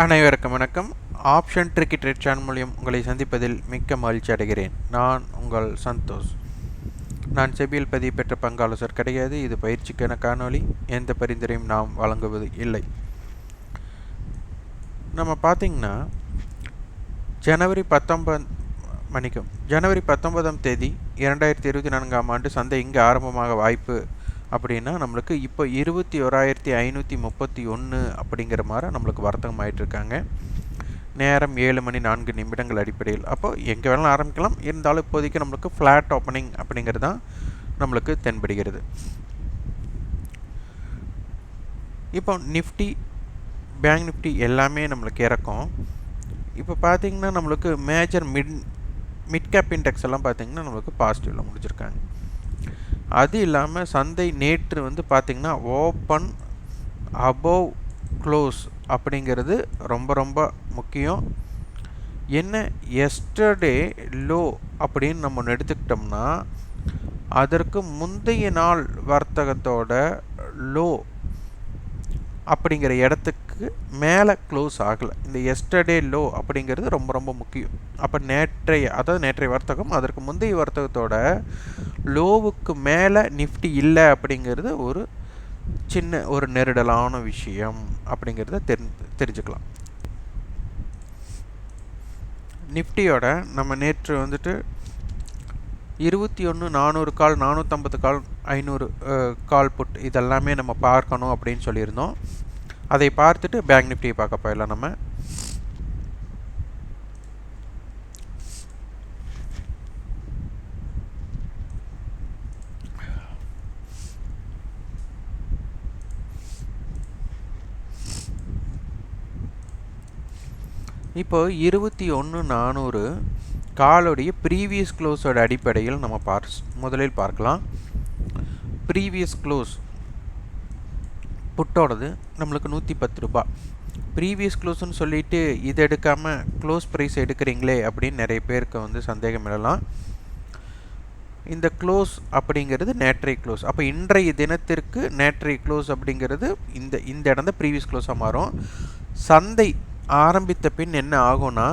அனைவருக்கும் வணக்கம். Option tricky trade channel மூலியம் உங்களை சந்திப்பதில் மிக்க மகிழ்ச்சி அடைகிறேன். நான் உங்கள் சந்தோஷ். நான் செபியில் பதிவு பெற்ற பங்காலோசர் கிடையாது. இது பயிற்சிக்கான காணொளி. எந்த பரிந்துரையும் நாம் வழங்குவது இல்லை. நம்ம பார்த்திங்கன்னா ஜனவரி பத்தொன்பது மணிக்கும் ஜனவரி பத்தொன்பதாம் தேதி இரண்டாயிரத்தி இருபத்தி நான்காம் ஆண்டு சந்தை இங்கே ஆரம்பமாக வாய்ப்பு அப்படின்னா நம்மளுக்கு இப்போ இருபத்தி ஓராயிரத்தி ஐநூற்றி முப்பத்தி ஒன்று அப்படிங்கிற மாதிரி நம்மளுக்கு வர்த்தகம் ஆகிட்டுருக்காங்க நேரம் ஏழு மணி நான்கு நிமிடங்கள் அடிப்படையில். அப்போது எங்கே வேணாலும் ஆரம்பிக்கலாம். இருந்தாலும் இப்போதைக்கு நம்மளுக்கு ஃப்ளாட் ஓப்பனிங் அப்படிங்கிறது தான் நம்மளுக்கு தென்படுகிறது. இப்போ நிஃப்டி பேங்க் நிஃப்டி எல்லாமே நம்மளுக்கு இறக்கும். இப்போ பார்த்திங்கன்னா நம்மளுக்கு major mid mid cap index எல்லாம் பார்த்திங்கன்னா நம்மளுக்கு பாசிட்டிவில் முடிச்சிருக்காங்க. அது இல்லாமல் சந்தை நேற்று வந்து பார்த்திங்கன்னா ஓப்பன் அபோவ் க்ளோஸ் அப்படிங்கிறது ரொம்ப ரொம்ப முக்கியம். என்ன? எஸ்டர்டே லோ அப்படின்னு நம்ம எடுத்துக்கிட்டோம்னா அதற்கு முந்தைய நாள் வர்த்தகத்தோட லோ அப்படிங்கிற இடத்துக்கு மேலே க்ளோஸ் ஆகலை. இந்த எஸ்டர்டே லோ அப்படிங்கிறது ரொம்ப ரொம்ப முக்கியம். அப்போ நேற்றைய அதாவது நேற்றைய வர்த்தகம் அதற்கு முந்தைய வர்த்தகத்தோட லோவுக்கு மேலே நிஃப்டி இல்லை அப்படிங்கிறது ஒரு சின்ன ஒரு நெருடலான விஷயம் அப்படிங்கிறத தெரி தெரிஞ்சுக்கலாம். நிஃப்டியோட நம்ம நேற்று வந்துட்டு இருபத்தி ஒன்று நானூறு கால் நானூற்றம்பது கால் ஐநூறு கால் புட் இதெல்லாமே நம்ம பார்க்கணும் அப்படின்னு சொல்லியிருந்தோம். அதை பார்த்துட்டு பேங்க் நிஃப்டியை பார்க்க போயிடலாம் நம்ம. இப்போ இருபத்தி ஒன்று நானூறு காலுடைய ப்ரீவியஸ் க்ளோஸோட அடிப்படையில் நம்ம பார் முதலில் பார்க்கலாம். ப்ரீவியஸ் க்ளோஸ் புட்டோடது நம்மளுக்கு நூற்றி பத்து ரூபா ப்ரீவியஸ் க்ளோஸ்னு சொல்லிட்டு இது எடுக்காமல் க்ளோஸ் ப்ரைஸ் எடுக்கிறீங்களே அப்படின்னு நிறைய பேருக்கு வந்து சந்தேகம் எழலாம். இந்த க்ளோஸ் அப்படிங்கிறது நேற்றை க்ளோஸ் அப்போ இன்றைய தினத்திற்கு நேற்றை க்ளோஸ் அப்படிங்கிறது இந்த இந்த இடம் தான் ப்ரீவியஸ் க்ளோஸாக மாறும். சந்தை ஆரம்பித்த பின் என்ன ஆகும்னா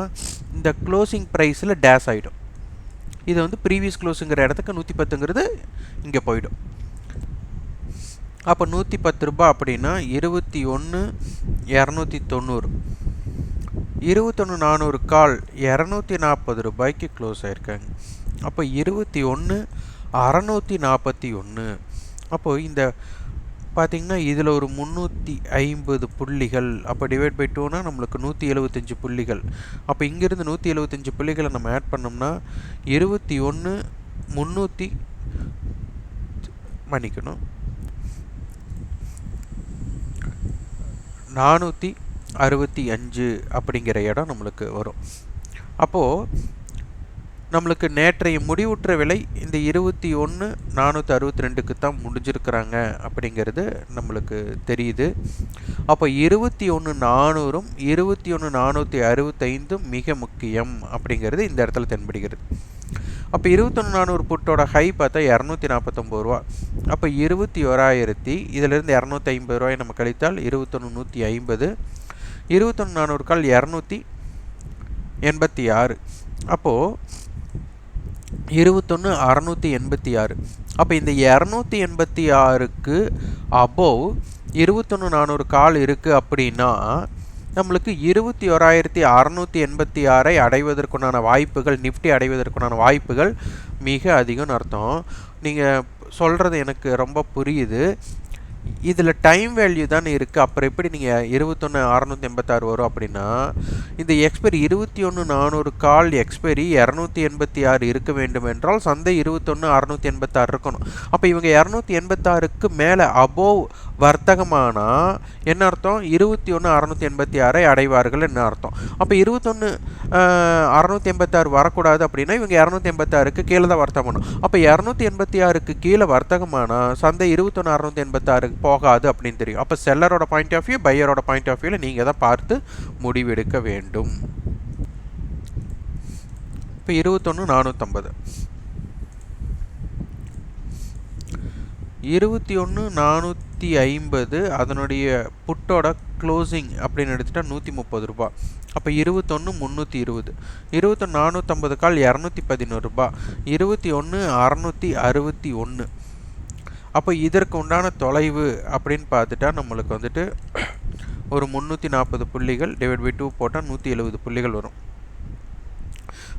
இந்த க்ளோசிங் ப்ரைஸில் டேஸ் ஆகிடும் இது வந்து ப்ரீவியஸ் க்ளோஸுங்கிற இடத்துக்கு நூற்றி பத்துங்கிறது இங்கே போயிடும். அப்போ நூற்றி பத்து ரூபா அப்படின்னா இருபத்தி ஒன்று இரநூத்தி தொண்ணூறு இருபத்தொன்று நானூறு கால் இரநூத்தி நாற்பது ரூபாய்க்கு க்ளோஸ் ஆகிருக்காங்க அப்போ இருபத்தி ஒன்று அறநூற்றி நாற்பத்தி ஒன்று அப்போது இந்த பார்த்திங்கன்னா இதில் ஒரு முந்நூற்றி ஐம்பது புள்ளிகள். அப்போ டிவைட் பை டூனா நம்மளுக்கு நூற்றி எழுபத்தஞ்சி புள்ளிகள். அப்போ இங்கேருந்து நூற்றி எழுபத்தஞ்சி புள்ளிகளை நம்ம ஆட் பண்ணோம்னா இருபத்தி ஒன்று முந்நூற்றி மன்னிக்கணும். நானூற்றி அறுபத்தி அஞ்சு அப்படிங்கிற இடம் நம்மளுக்கு வரும். அப்போது நம்மளுக்கு நேற்றைய முடிவுற்ற விலை இந்த இருபத்தி ஒன்று நானூற்றி அறுபத்தி ரெண்டுக்கு தான் முடிஞ்சிருக்கிறாங்க அப்படிங்கிறது நம்மளுக்கு தெரியுது. அப்போ இருபத்தி ஒன்று நானூறும் இருபத்தி ஒன்று நானூற்றி அறுபத்தைந்தும் மிக முக்கியம் அப்படிங்கிறது இந்த இடத்துல தென்படுகிறது. அப்போ இருபத்தொன்று நானூறு புட்டோட ஹை பார்த்தா இரநூத்தி நாற்பத்தொம்பது ரூபா. அப்போ இருபத்தி ஓராயிரத்தி இதிலிருந்து இரநூத்தி ஐம்பது ரூபாய் நம்ம கழித்தால் இருபத்தொன்று நூற்றி ஐம்பது இருபத்தொன்று நானூறு கால் இரநூத்தி எண்பத்தி ஆறு. அப்போது இருபத்தொன்று அறநூற்றி எண்பத்தி ஆறு. அப்போ இந்த இரநூத்தி எண்பத்தி ஆறுக்கு அபோவ் இருபத்தொன்று நானூறு கால் இருக்குது அப்படின்னா நம்மளுக்கு இருபத்தி ஓராயிரத்தி அறநூற்றி எண்பத்தி ஆறை அடைவதற்குண்டான வாய்ப்புகள் நிஃப்டி அடைவதற்குண்டான வாய்ப்புகள் மிக அதிகம்னு அர்த்தம். நீங்கள் சொல்கிறது எனக்கு ரொம்ப புரியுது. இதில் டைம் வேல்யூ தானே இருக்குது அப்புறம் எப்படி நீங்கள் இருபத்தொன்று அறநூற்றி எண்பத்தாறு வரும் அப்படின்னா இந்த எக்ஸ்பைரி இருபத்தி ஒன்று நானூறு கால் எக்ஸ்பைரி இரநூத்தி எண்பத்தி ஆறு இருக்க வேண்டும் என்றால் சந்தை இருபத்தொன்று அறநூற்றி எண்பத்தாறு இருக்கணும். அப்போ இவங்க இரநூத்தி எண்பத்தாறுக்கு மேலே அபோவ் வர்த்தகமானால் என்ன அர்த்தம்? இருபத்தி ஒன்று அறநூற்றி எண்பத்தி ஆறை அடைவார்கள் என்ன அர்த்தம்? அப்போ இருபத்தொன்று அறநூற்றி எண்பத்தாறு வரக்கூடாது அப்படின்னா இவங்க இரநூத்தி எண்பத்தாறுக்கு கீழே தான் வர்த்தகம் பண்ணும் அப்போ இரநூத்தி எண்பத்தி ஆறுக்கு கீழே வர்த்தகமானால் சந்தை இருபத்தொன்று அறநூற்றி எண்பத்தாறுக்கு போகாது அப்படின்னு தெரியும். அப்போ செல்லரோட பாயிண்ட் ஆஃப் வியூ பையரோட பாயிண்ட் ஆஃப் வியூவில் நீங்கள் தான் பார்த்து முடிவெடுக்க வேண்டும். இப்போ இருபத்தொன்று நானூற்றம்பது இருபத்தி ஒன்று நானூற்றி நூற்றி ஐம்பது அதனுடைய புட்டோட க்ளோசிங் அப்படின்னு எடுத்துட்டா நூற்றி முப்பது ரூபா. அப்போ இருபத்தொன்று முந்நூற்றி இருபது. இருபத்தொன்று நானூற்றம்பது கால் இரநூத்தி பதினோரு ரூபா. இருபத்தி ஒன்று அறநூற்றி அறுபத்தி ஒன்று அப்போ இதற்கு உண்டான தொலைவு அப்படின்னு பார்த்துட்டா நம்மளுக்கு வந்துட்டு ஒரு முந்நூற்றி நாற்பது புள்ளிகள் டிவைட் பை டூ போட்டால் நூற்றி எழுபது புள்ளிகள் வரும்.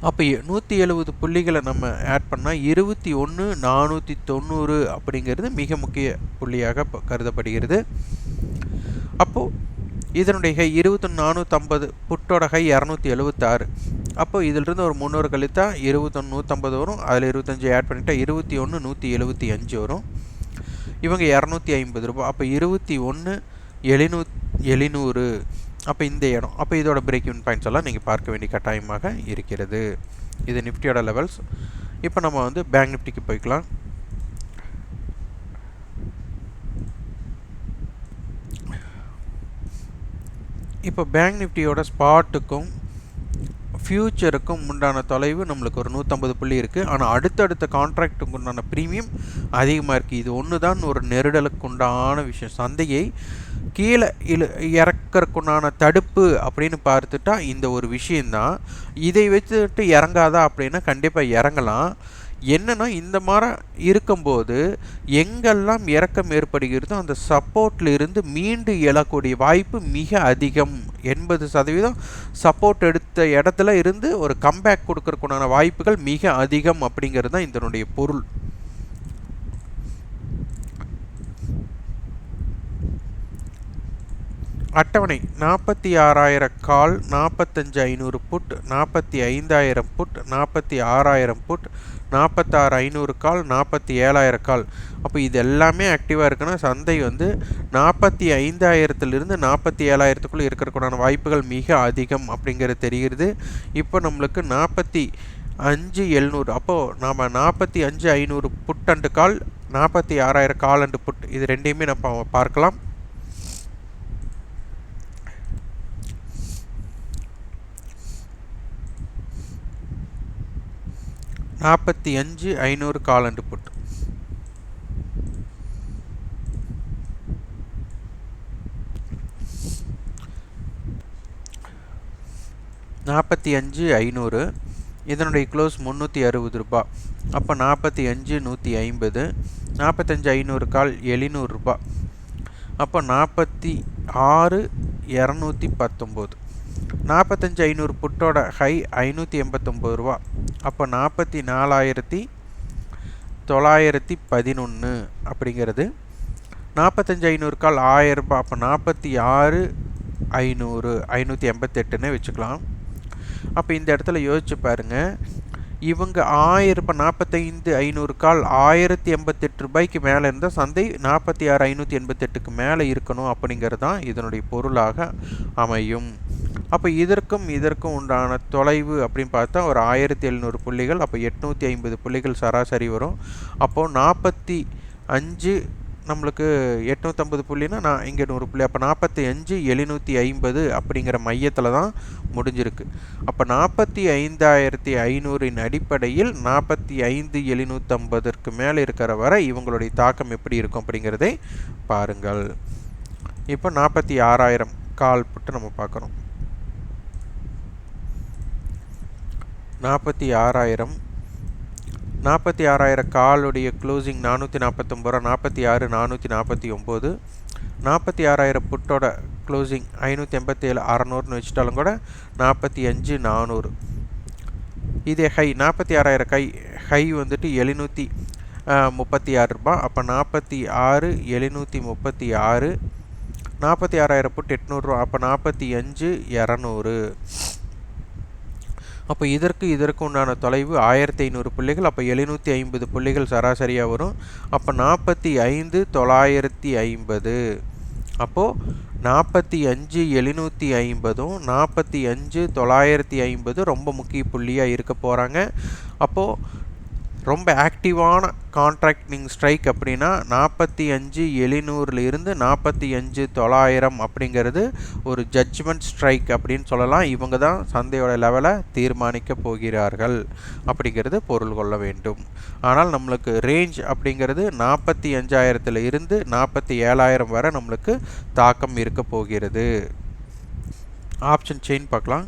அப்போ நூற்றி எழுபது புள்ளிகளை நம்ம ஆட் பண்ணால் இருபத்தி ஒன்று நானூற்றி தொண்ணூறு அப்படிங்கிறது மிக முக்கிய புள்ளியாக கருதப்படுகிறது. அப்போது இதனுடைய ஹை இருபத்தொன்று நானூற்றம்பது புட்டோட ஹை இரநூத்தி எழுபத்தாறு அப்போ இதிலிருந்து ஒரு முந்நூறு கழித்தா இருபத்தொன்று நூற்றம்பது வரும். அதில் இருபத்தஞ்சி ஆட் பண்ணிட்டா இருபத்தி ஒன்று நூற்றி எழுபத்தி அஞ்சு வரும். இவங்க இரநூத்தி ஐம்பது ரூபா. அப்போ இருபத்தி ஒன்று எழுநூ எழுநூறு அப்போ இந்த இடம். அப்போ இதோட பிரேக் இன் பாயிண்ட்ஸ் எல்லாம் நீங்கள் பார்க்க வேண்டிய கட்டாயமாக இருக்கிறது. இது நிஃப்டியோட லெவல்ஸ் இப்போ நம்ம வந்து பேங்க் நிஃப்டிக்கு போய்க்கலாம். இப்போ பேங்க் நிஃப்டியோட ஸ்பாட்டுக்கும் ஃப்யூச்சருக்கும் உண்டான தொலைவு நம்மளுக்கு ஒரு நூற்றம்பது புள்ளி இருக்குது ஆனால் அடுத்தடுத்த கான்ட்ராக்டுக்கு உண்டான ப்ரீமியம் அதிகமாக இருக்குது இது ஒன்று தான் ஒரு நெருடலுக்கு உண்டான விஷயம். சந்தையை கீழே இழு இறக்கறக்குண்டான தடுப்பு அப்படின்னு பார்த்துட்டா இந்த ஒரு விஷயந்தான் இதை வச்சுட்டு இறங்காதா அப்படின்னா கண்டிப்பாக இறங்கலாம். என்னென்னா இந்த மாதிரி இருக்கும்போது எங்கெல்லாம் இறக்கம் ஏற்படுகிறதோ அந்த சப்போர்ட்டில் இருந்து மீண்டு எழக்கூடிய வாய்ப்பு மிக அதிகம். எண்பது சதவீதம் சப்போர்ட் எடுத்த இடத்துல இருந்து ஒரு கம்பேக் கொடுக்கறக்குண்டான வாய்ப்புகள் மிக அதிகம் அப்படிங்கிறது தான் இதனுடைய பொருள். அட்டவணை நாற்பத்தி ஆறாயிரம் கால் நாற்பத்தஞ்சு ஐநூறு புட் நாற்பத்தி ஐந்தாயிரம் புட் நாற்பத்தி ஆறாயிரம் புட் நாற்பத்தாறு ஐநூறு கால் நாற்பத்தி ஏழாயிரம் கால். அப்போ இது எல்லாமே ஆக்டிவாக இருக்குன்னா சந்தை வந்து நாற்பத்தி ஐந்தாயிரத்துலேருந்து நாற்பத்தி ஏழாயிரத்துக்குள்ளே இருக்கிறதுக்குண்டான வாய்ப்புகள் மிக அதிகம் அப்படிங்கிறது தெரிகிறது. இப்போ நம்மளுக்கு நாற்பத்தி அஞ்சு எழுநூறு அப்போது நாம் நாற்பத்தி அஞ்சு ஐநூறு புட் அண்டு கால் நாற்பத்தி ஆறாயிரம் கால் அண்டு புட் இது ரெண்டையுமே நம்ம பார்க்கலாம். நாற்பத்தி அஞ்சு ஐநூறு காலண்டு புட்டு. நாற்பத்தி அஞ்சு ஐநூறு இதனுடைய க்ளோஸ் முந்நூற்றி அறுபது ரூபா. அப்போ நாற்பத்தி அஞ்சு நூற்றி ஐம்பது நாற்பத்தஞ்சு ஐநூறு கால் எழுநூறுபா அப்போ நாற்பத்தி ஆறு இரநூத்தி பத்தொம்போது. நாற்பத்தஞ்சு ஐநூறு புட்டோட ஹை ஐநூற்றி எண்பத்தொம்பது ரூபா. அப்போ நாற்பத்தி நாலாயிரத்தி தொள்ளாயிரத்தி பதினொன்று அப்படிங்கிறது. நாற்பத்தஞ்சு ஐநூறு கால் ஆயிரரூபா அப்போ நாற்பத்தி ஆறு ஐநூறு ஐநூற்றி எண்பத்தெட்டுன்னு வச்சுக்கலாம். அப்போ இந்த இடத்துல யோசிச்சு பாருங்கள் இவங்க ஆயிரம் ரூபாய் நாற்பத்தைந்து ஐநூறு கால் ஆயிரத்தி எண்பத்தெட்டு ரூபாய்க்கு மேலே இருந்தால் சந்தை நாற்பத்தி ஆறு ஐநூற்றி எண்பத்தெட்டுக்கு மேலே இருக்கணும் அப்படிங்கிறது தான் இதனுடைய பொருளாக அமையும். அப்போ இதற்கும் இதற்கும் உண்டான தொலைவு அப்படின்னு பார்த்தா ஒரு ஆயிரத்தி எழுநூறு புள்ளிகள் அப்போ எட்நூற்றி ஐம்பது புள்ளிகள் சராசரி வரும். அப்போது நாற்பத்தி அஞ்சு நம்மளுக்கு எட்நூற்றம்பது புள்ளினா நான் இங்கே நூறு புள்ளி. அப்போ நாற்பத்தி அஞ்சு எழுநூற்றி ஐம்பது அப்படிங்கிற மையத்தில் தான் முடிஞ்சிருக்கு. அப்போ நாற்பத்தி ஐந்தாயிரத்தி ஐநூறின் அடிப்படையில் நாற்பத்தி ஐந்து எழுநூற்றம்பதற்கு மேலே இருக்கிற வரை இவங்களுடைய தாக்கம் எப்படி இருக்கும் அப்படிங்கிறதை பாருங்கள். இப்போ நாற்பத்தி ஆறாயிரம் கால் புட்டு நம்ம பார்க்குறோம் நாற்பத்தி ஆறாயிரம். நாற்பத்தி ஆறாயிரம் காலுடைய க்ளோசிங் நானூற்றி நாற்பத்தொம்பது ரூபா நாற்பத்தி ஆறு நானூற்றி நாற்பத்தி ஒம்பது. நாற்பத்தி ஆறாயிரம் புட்டோட க்ளோசிங் ஐநூற்றி எண்பத்தி ஏழு அறநூறுன்னு வச்சுட்டாலும் கூட நாற்பத்தி அஞ்சு நானூறு. இதே ஹை நாற்பத்தி ஆறாயிரம் கை ஹை வந்துட்டு எழுநூற்றி முப்பத்தி ஆறு ரூபா. அப்போ நாற்பத்தி ஆறு எழுநூற்றி முப்பத்தி ஆறு. நாற்பத்தி ஆறாயிரம் புட்டு எட்நூறுரூவா அப்போ நாற்பத்தி அஞ்சு இரநூறு. அப்போ இதற்கு இதற்கு உண்டான தொலைவு ஆயிரத்தி ஐநூறு புள்ளிகள் அப்போ எழுநூற்றி ஐம்பது புள்ளிகள் சராசரியாக வரும். அப்போ நாற்பத்தி ஐந்து தொள்ளாயிரத்தி ஐம்பது. அப்போது நாற்பத்தி அஞ்சு எழுநூற்றி ஐம்பதும் நாற்பத்தி அஞ்சு தொள்ளாயிரத்தி ஐம்பது ரொம்ப முக்கிய புள்ளியாக இருக்க போகிறாங்க அப்போது ரொம்ப ஆக்டிவான கான்ட்ராக்டிங் ஸ்ட்ரைக் அப்படின்னா நாற்பத்தி அஞ்சு எழுநூறுலேருந்து நாற்பத்தி அஞ்சு தொள்ளாயிரம் அப்படிங்கிறது ஒரு ஜட்ஜ்மெண்ட் ஸ்ட்ரைக் அப்படின்னு சொல்லலாம். இவங்க தான் சந்தையோட லெவலை தீர்மானிக்க போகிறார்கள் அப்படிங்கிறது பொருள் கொள்ள வேண்டும். ஆனால் நம்மளுக்கு ரேஞ்ச் அப்படிங்கிறது நாற்பத்தி அஞ்சாயிரத்தில் இருந்து நாற்பத்தி ஏழாயிரம் வரை நம்மளுக்கு தாக்கம் இருக்க போகிறது. ஆப்ஷன் செயின் பார்க்கலாம்.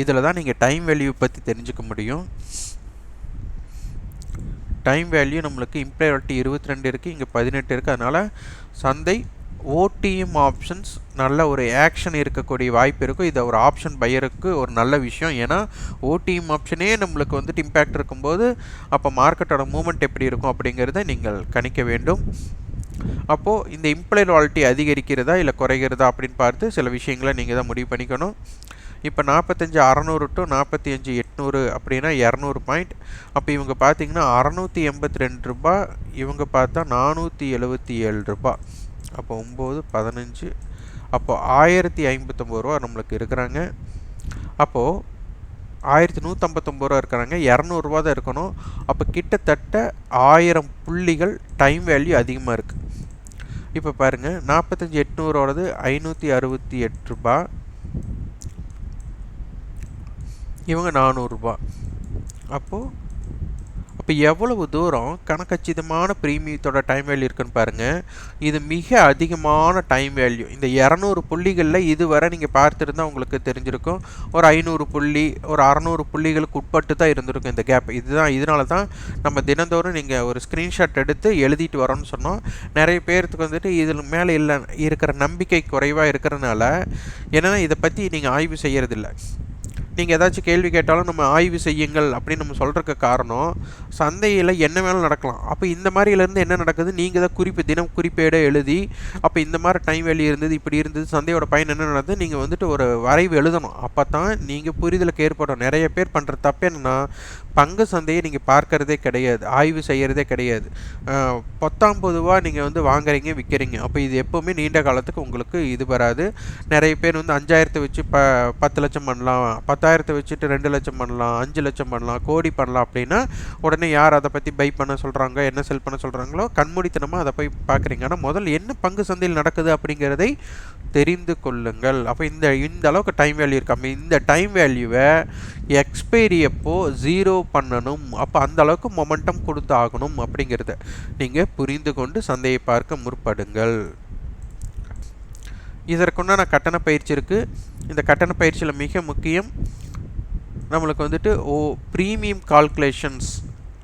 இதில் தான் நீங்கள் டைம் வேல்யூ பற்றி தெரிஞ்சுக்க முடியும். டைம் வேல்யூ நம்மளுக்கு இம்ப்ளாய்வல்ட்டி இருபத்தி ரெண்டு இருக்குது இங்கே பதினெட்டு இருக்குது அதனால் சந்தை ஓடிஎம் ஆப்ஷன்ஸ் நல்ல ஒரு ஆக்ஷன் இருக்கக்கூடிய வாய்ப்பு இருக்கும். இது ஒரு ஆப்ஷன் பையருக்கு ஒரு நல்ல விஷயம். ஏன்னா ஓடிஎம் ஆப்ஷனே நம்மளுக்கு வந்துட்டு இம்பேக்ட் இருக்கும்போது அப்போ மார்க்கெட்டோட மூமெண்ட் எப்படி இருக்கும் அப்படிங்கிறத நீங்கள் கணிக்க வேண்டும். அப்போது இந்த இம்ப்ளாய் வாலிட்டி அதிகரிக்கிறதா இல்லை குறைகிறதா அப்படின்னு பார்த்து சில விஷயங்களை நீங்கள் தான் முடிவு பண்ணிக்கணும். இப்போ நாற்பத்தஞ்சு அறநூறு டு நாற்பத்தி அஞ்சு எட்நூறு அப்படின்னா இரநூறு பாயிண்ட் அப்போ இவங்க பார்த்தீங்கன்னா அறநூற்றி எண்பத்தி ரெண்டு ரூபா இவங்க பார்த்தா நானூற்றி எழுபத்தி ஏழு ரூபா. அப்போ ஒம்பது பதினஞ்சு அப்போ ஆயிரத்தி ஐம்பத்தொம்பது ரூபா நம்மளுக்கு இருக்கிறாங்க. அப்போது ஆயிரத்தி நூற்றம்பத்தொம்பது ரூபா இருக்கிறாங்க. இரநூறுவா தான் இருக்கணும். அப்போ கிட்டத்தட்ட ஆயிரம் புள்ளிகள் டைம் வேல்யூ அதிகமாக இருக்குது இப்போ பாருங்கள் நாற்பத்தஞ்சு எட்நூறோடது ஐநூற்றி அறுபத்தி எட்டு ரூபா. இவங்க நானூறுரூபா அப்போது அப்போ எவ்வளவு தூரம் கணக்கச்சிதமான ப்ரீமியத்தோட டைம் வேல்யூ இருக்குன்னு பாருங்கள் இது மிக அதிகமான டைம் வேல்யூ இந்த இரநூறு புள்ளிகளில் இதுவரை நீங்கள் பார்த்துருந்தா உங்களுக்கு தெரிஞ்சிருக்கும். ஒரு ஐநூறு புள்ளி ஒரு அறநூறு புள்ளிகளுக்கு உட்பட்டு தான் இருந்திருக்கும் இந்த கேப் இதுதான் இதனால தான் நம்ம தினந்தோறும் நீங்கள் ஒரு ஸ்க்ரீன்ஷாட் எடுத்து எழுதிட்டு வரோன்னு சொன்னோம். நிறைய பேர்த்துக்கு வந்துட்டு இதில் மேலே இல்லை இருக்கிற நம்பிக்கை குறைவாக இருக்கிறதுனால என்னென்னா இதை பற்றி நீங்கள் ஆய்வு செய்கிறதில்ல நீங்கள் ஏதாச்சும் கேள்வி கேட்டாலும் நம்ம ஆய்வு செய்யுங்கள் அப்படின்னு நம்ம சொல்கிறதுக்கு காரணம் சந்தையில் என்ன வேணாலும் நடக்கலாம். அப்போ இந்த மாதிரிலேருந்து என்ன நடக்குது? நீங்கள் தான் குறிப்பு தினம் குறிப்பேட எழுதி அப்போ இந்த மாதிரி டைம் வேலி இருந்தது இப்படி இருந்தது சந்தையோட பயன் என்ன நடந்தது? நீங்கள் வந்துட்டு ஒரு வரைவு எழுதணும். அப்போ தான் நீங்கள் புரிதலுக்கு ஏற்படும். நிறைய பேர் பண்ணுற தப்பு என்னென்னா பங்கு சந்தையை நீங்கள் பார்க்கறதே கிடையாது. ஆய்வு செய்கிறதே கிடையாது. பத்தாம் பொதுவாக நீங்கள் வந்து வாங்குறீங்க விற்கிறீங்க அப்போ இது எப்போவுமே நீண்ட காலத்துக்கு உங்களுக்கு இது வராது. நிறைய பேர் வந்து அஞ்சாயிரத்தை வச்சு ப பத்து லட்சம் பண்ணலாம் பத்தாயிரத்தை வச்சுட்டு ரெண்டு லட்சம் பண்ணலாம் அஞ்சு லட்சம் பண்ணலாம் கோடி பண்ணலாம் அப்படின்னா உடனே யார் அதை பற்றி பை பண்ண சொல்கிறாங்க என்ன செல் பண்ண சொல்கிறாங்களோ கண்மூடித்தனமாக அதை போய் பார்க்குறீங்க. ஆனால் முதல் என்ன பங்கு சந்தையில் நடக்குது அப்படிங்கிறதை தெரிந்து கொள்ளுங்கள். அப்போ இந்த இந்த அளவுக்கு டைம் வேல்யூ இருக்காம இந்த டைம் வேல்யூவை எக்ஸ்பைரி அப்போ ஜீரோ பண்ணணும்? அப்போ அந்த அளவுக்கு மொமெண்டம் கொடுத்து ஆகணும் அப்படிங்கிறத நீங்கள் புரிந்து கொண்டு சந்தையை பார்க்க முற்படுங்கள். இதற்குண்டான கட்டண பயிற்சி இருக்குது இந்த கட்டண பயிற்சியில் மிக முக்கியம் நம்மளுக்கு வந்துட்டு ஓ ப்ரீமியம் கால்குலேஷன்ஸ்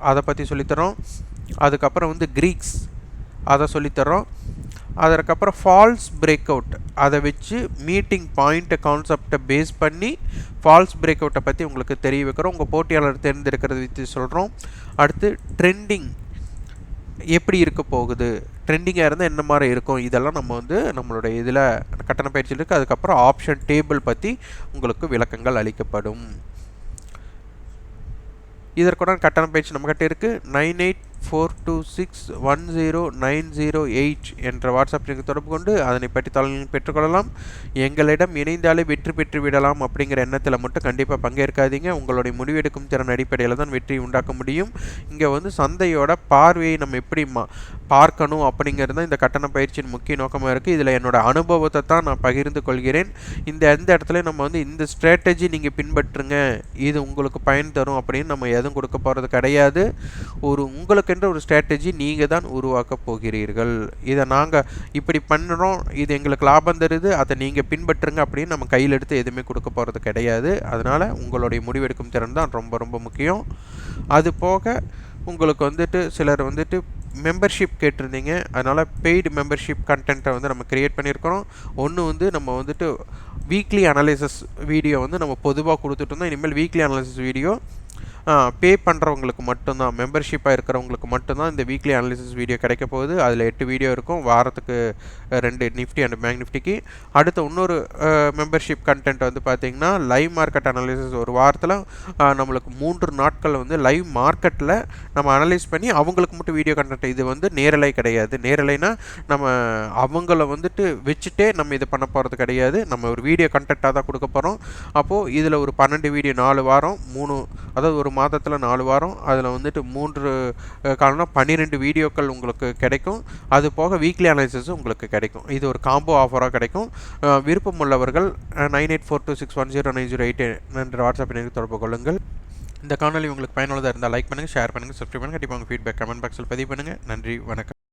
அதை பற்றி சொல்லித்தரோம். அதுக்கப்புறம் வந்து க்ரீக்ஸ் அதை சொல்லித்தரோம். அதற்கப்புறம் ஃபால்ஸ் பிரேக் அவுட் அதை வச்சு மீட்டிங் பாயிண்ட்டை கான்செப்டை பேஸ் பண்ணி ஃபால்ஸ் பிரேக் அவுட்டை பற்றி உங்களுக்கு தெரிய வைக்கிறோம். உங்கள் போட்டியாளர் தேர்ந்தெடுக்கிறத வச்சு சொல்கிறோம் அடுத்து ட்ரெண்டிங் எப்படி இருக்க போகுது? ட்ரெண்டிங்காக இருந்தால் என்ன மாதிரி இருக்கும்? இதெல்லாம் நம்ம வந்து நம்மளுடைய இதில் கட்டண பயிற்சியில் இருக்குது அதுக்கப்புறம் ஆப்ஷன் டேபிள் பற்றி உங்களுக்கு விளக்கங்கள் அளிக்கப்படும். இதற்குடன் கட்டண பயிற்சி நம்மக்கிட்ட இருக்குது nine eight four two six one zero nine zero eight என்ற வாட்ஸ்அப் நீங்கள் தொடர்பு கொண்டு அதனை பற்றி தகவல்கள் பெற்றுக்கொள்ளலாம். எங்களிடம் இணைந்தாலே வெற்றி பெற்று விடலாம் அப்படிங்கிற எண்ணத்தில் மட்டும் கண்டிப்பாக பங்கேற்காதீங்க. உங்களுடைய முடிவெடுக்கும் திறன் அடிப்படையில் தான் வெற்றி உண்டாக்க முடியும். இங்கே வந்து சந்தையோட பார்வையை நம்ம எப்படி மா பார்க்கணும் அப்படிங்கிறது தான் இந்த கட்டண பயிற்சியின் முக்கிய நோக்கமாக இருக்குது இதில் என்னோட அனுபவத்தை தான் நான் பகிர்ந்து கொள்கிறேன். இந்த எந்த இடத்துல நம்ம வந்து இந்த ஸ்ட்ராட்டஜி நீங்கள் பின்பற்றுங்க இது உங்களுக்கு பயன் தரும் அப்படின்னு நம்ம எதுவும் கொடுக்க போகிறது கிடையாது. ஒரு உங்களுக்கு என்ற ஒரு ஸ்ட்ராட்டஜி நீங்கள் தான் உருவாக்க போகிறீர்கள். இதை நாங்கள் இப்படி பண்ணுறோம் இது எங்களுக்கு லாபம் தருது அதை நீங்கள் பின்பற்றுங்க அப்படின்னு நம்ம கையில் எடுத்து எதுவுமே கொடுக்க போகிறது கிடையாது. அதனால் உங்களுடைய முடிவெடுக்கும் திறன் தான் ரொம்ப ரொம்ப முக்கியம். அது போக உங்களுக்கு வந்துட்டு சிலர் வந்துட்டு மெம்பர்ஷிப் கேட்டிருந்தீங்க. அதனால் பெய்டு மெம்பர்ஷிப் கண்டென்ட்டை வந்து நம்ம க்ரியேட் பண்ணியிருக்கிறோம். ஒன்று வந்து நம்ம வந்துட்டு வீக்லி அனலைசஸ் வீடியோ வந்து நம்ம பொதுவாக கொடுத்துட்டு இருந்தோம். இனிமேல் வீக்லி அனலைசஸ் வீடியோ பே பண்ணுறவங்களுக்கு மட்டும்தான் மெம்பர்ஷிப்பாக இருக்கிறவங்களுக்கு மட்டும்தான் இந்த வீக்லி அனாலிசிஸ் வீடியோ கிடைக்க போகுது. அதில் எட்டு வீடியோ இருக்கும். வாரத்துக்கு ரெண்டு நிஃப்டி அண்ட் பேங்க் நிஃப்டிக்கு அடுத்த இன்னொரு மெம்பர்ஷிப் கண்டென்ட் வந்து பார்த்திங்கன்னா லைவ் மார்க்கெட் அனாலிசிஸ் ஒரு வாரத்தில் நம்மளுக்கு மூன்று நாட்கள் வந்து லைவ் மார்க்கெட்டில் நம்ம அனலைஸ் பண்ணி அவங்களுக்கு மட்டும் வீடியோ கண்டென்ட் இது வந்து நேரலை கிடையாது. நேரலைனா நம்ம அவங்கள வந்துட்டு வச்சுட்டே நம்ம இது பண்ண போகிறது கிடையாது. நம்ம ஒரு வீடியோ கண்டென்ட்டாக தான் கொடுக்க போகிறோம் அப்போது இதில் ஒரு பன்னெண்டு வீடியோ நாலு வாரம் மூணு அதாவது அதாவது ஒரு மாதத்தில் நாலு வாரம் அதில் வந்துட்டு மூன்று காலம்னா பன்னிரெண்டு வீடியோக்கள் உங்களுக்கு கிடைக்கும். அது போக வீக்லி அனாலிசிஸும் உங்களுக்கு கிடைக்கும். இது ஒரு காம்போ ஆஃபராக கிடைக்கும். விருப்பம் உள்ளவர்கள் nine eight four two six one zero nine zero eight என்ற வாட்ஸ்அப் எனக்கு தொடர்பு கொள்ளுங்கள். இந்த காணொலி உங்களுக்கு பயனுள்ளதாக இருந்தால் லைக் பண்ணுங்கள் ஷேர் பண்ணுங்கள் சப்ஸ்கிரைப் பண்ணுங்கள் கண்டிப்பாக உங்கள் ஃபீட்பேக் கமெண்ட் பாக்ஸில் பதிவு பண்ணுங்கள் நன்றி வணக்கம்.